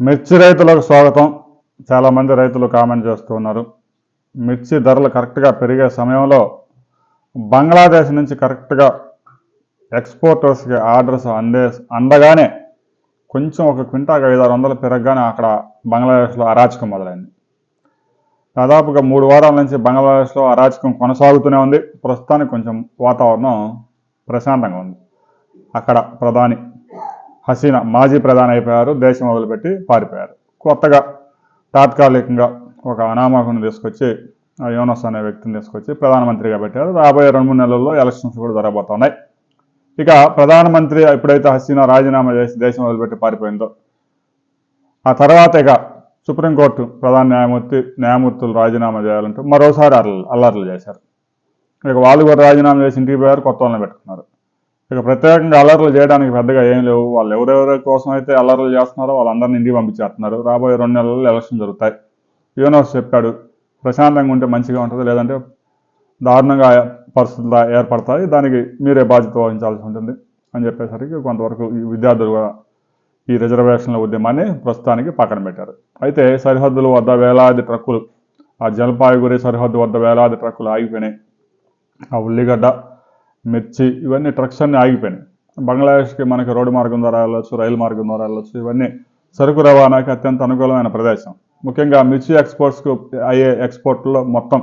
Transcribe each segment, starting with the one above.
మిర్చి రైతులకు స్వాగతం. చాలామంది రైతులు కామెంట్ చేస్తూ ఉన్నారు. మిర్చి ధరలు కరెక్ట్గా పెరిగే సమయంలో బంగ్లాదేశ్ నుంచి కరెక్ట్గా ఎక్స్పోర్టర్స్కి ఆర్డర్స్ అందే అందగానే కొంచెం ఒక క్వింటాకు ఐదు ఆరు వందలు పెరగగానే అక్కడ బంగ్లాదేశ్లో అరాచకం మొదలైంది. దాదాపుగా మూడు వారాల నుంచి బంగ్లాదేశ్లో అరాచకం కొనసాగుతూనే ఉంది. ప్రస్తుతానికి కొంచెం వాతావరణం ప్రశాంతంగా ఉంది. అక్కడ ప్రధాని హసీనా మాజీ ప్రధాని అయిపోయారు దేశం వదిలిపెట్టి పారిపోయారు. కొత్తగా తాత్కాలికంగా ఒక అనామకుని తీసుకొచ్చి యోనస్ అనే వ్యక్తిని తీసుకొచ్చి ప్రధానమంత్రిగా పెట్టారు. రాబోయే రెండు మూడు నెలల్లో ఎలక్షన్స్ కూడా జరగబోతున్నాయి. ఇక ప్రధానమంత్రి ఎప్పుడైతే హసీనా రాజీనామా చేసి దేశం వదిలిపెట్టి పారిపోయిందో ఆ తర్వాత ఇక సుప్రీంకోర్టు ప్రధాన న్యాయమూర్తి న్యాయమూర్తులు రాజీనామా చేయాలంటూ మరోసారి అల్లర్లు చేశారు. ఇక వాళ్ళు కూడా రాజీనామా చేసి ఇంటికి పోయారు కొత్త వాళ్ళని పెట్టుకున్నారు. ఇక ప్రత్యేకంగా అల్లర్లు చేయడానికి పెద్దగా ఏం లేవు. వాళ్ళు ఎవరెవరి కోసం అయితే అల్లర్లు చేస్తున్నారో వాళ్ళందరినీ ఇంటికి పంపించేస్తున్నారు. రాబోయే రెండు నెలల్లో ఎలక్షన్ జరుగుతాయి. యూనివర్స్ చెప్పాడు ప్రశాంతంగా ఉంటే మంచిగా ఉంటుంది లేదంటే దారుణంగా పరిస్థితులు ఏర్పడతాయి. దానికి మీరే బాధ్యత వహించాల్సి ఉంటుంది అని చెప్పేసరికి కొంతవరకు ఈ విద్యార్థులు కూడా ఈ రిజర్వేషన్ల ఉద్యమాన్ని ప్రస్తుతానికి పక్కన పెట్టారు. అయితే సరిహద్దుల వద్ద వేలాది ట్రక్కులు ఆ జలపాయిగురి సరిహద్దు వద్ద వేలాది ట్రక్కులు ఆగిపోయినాయి. ఆ ఉల్లిగడ్డ మిర్చి ఇవన్నీ ట్రక్స్ అన్నీ ఆగిపోయినాయి. బంగ్లాదేశ్కి మనకి రోడ్డు మార్గం ద్వారా వెళ్ళొచ్చు రైలు మార్గం ద్వారా వెళ్ళొచ్చు ఇవన్నీ సరుకు రవాణాకి అత్యంత అనుకూలమైన ప్రదేశం. ముఖ్యంగా మిర్చి ఎక్స్పోర్ట్స్కు అయ్యే ఎక్స్పోర్ట్లో మొత్తం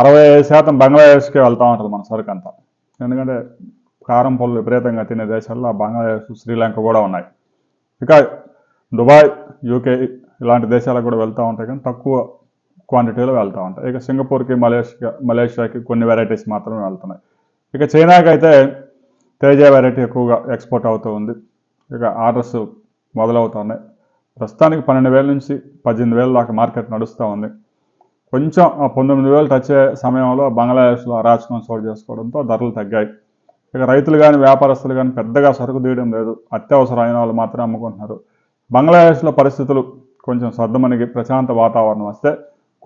అరవై ఐదు శాతం బంగ్లాదేశ్కే వెళ్తూ ఉంటుంది మన సరుకు అంతా. ఎందుకంటే కారం పళ్ళు విపరీతంగా తినే దేశాల్లో బంగ్లాదేశ్ శ్రీలంక కూడా ఉన్నాయి. ఇక దుబాయ్ యూకే ఇలాంటి దేశాలకు కూడా వెళ్తూ ఉంటాయి కానీ తక్కువ క్వాంటిటీలో వెళ్తూ ఉంటాయి. ఇక సింగపూర్కి మలేషియా మలేషియాకి కొన్ని వెరైటీస్ మాత్రమే వెళ్తున్నాయి. ఇక చైనాకి అయితే తేజ వెరైటీ ఎక్కువగా ఎక్స్పోర్ట్ అవుతూ ఉంది. ఇక ఆర్డర్స్ మొదలవుతున్నాయి. ప్రస్తుతానికి పన్నెండు వేల నుంచి పద్దెనిమిది వేల దాకా మార్కెట్ నడుస్తూ ఉంది. కొంచెం పంతొమ్మిది వేలు టచ్ అయ్యే సమయంలో బంగ్లాదేశ్లో అరాచకం చోటు చేసుకోవడంతో ధరలు తగ్గాయి. ఇక రైతులు కానీ వ్యాపారస్తులు కానీ పెద్దగా సరుకు తీయడం లేదు. అత్యవసరమైన వాళ్ళు మాత్రమే అమ్ముకుంటున్నారు. బంగ్లాదేశ్లో పరిస్థితులు కొంచెం సర్దుమణిగి ప్రశాంత వాతావరణం వస్తే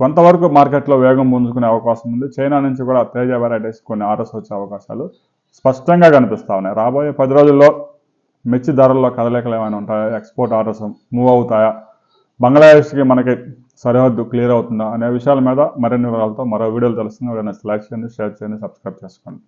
కొంతవరకు మార్కెట్లో వేగం పుంజుకునే అవకాశం ఉంది. చైనా నుంచి కూడా తేజ వెరైటీస్ కొన్ని ఆర్డర్స్ వచ్చే అవకాశాలు స్పష్టంగా కనిపిస్తా ఉన్నాయి. రాబోయే పది రోజుల్లో మిర్చి ధరల్లో కదలికలు ఏమైనా ఉంటాయా? ఎక్స్పోర్ట్ ఆర్డర్స్ మూవ్ అవుతాయా? బంగ్లాదేశ్కి మనకి సరిహద్దు క్లియర్ అవుతుందా? అనే విషయాల మీద మరిన్ని వివరాలతో మరో వీడియోలు తెలుస్తుంది లైక్ చేయండి షేర్ చేయండి సబ్స్క్రైబ్ చేసుకోండి.